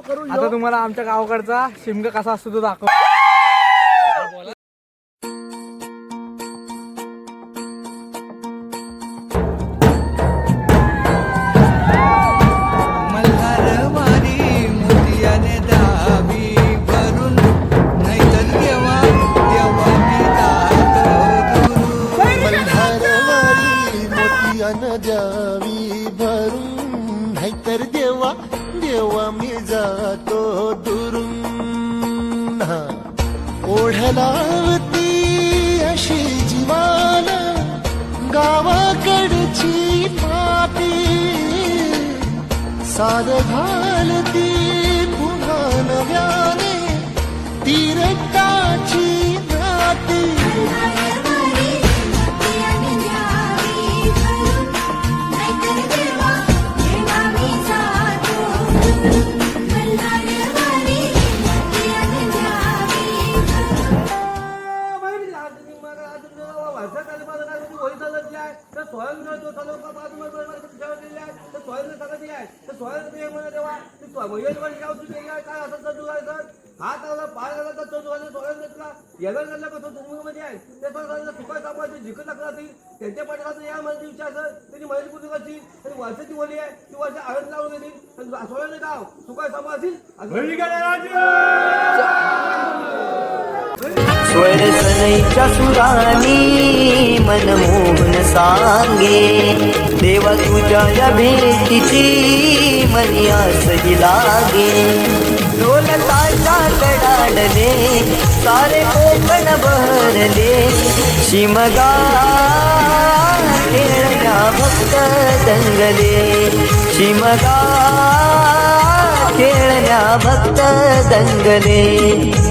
करू आता तुम्हाला आमच्या गावाकडचा शिमगा कसा असतो तो दाखव. द्यावी भरून नाहीतर देवा देवा मी जातो दुरून हा. ओढलावती अशी जीवान गावाकडची माती साध घालती पुन्हा नव्याने तीरकाची तर तो आहे त्या तो सुका सापायची झिकत लागला ती त्यांच्या पाठीला या विचार सर. आणि वर्षाची आहे. ती वर्ष आळत लावून गेली. आणि गाव सुरानी मनमोहन सांगे. देवा तुझ्या या भेटीची मनी आसही लागे. ढोल ताशा कडाडले सारे कोकण बहरले. शिमगा खेळण्या भक्त दंगले. शिमगा खेळण्या भक्त दंगले.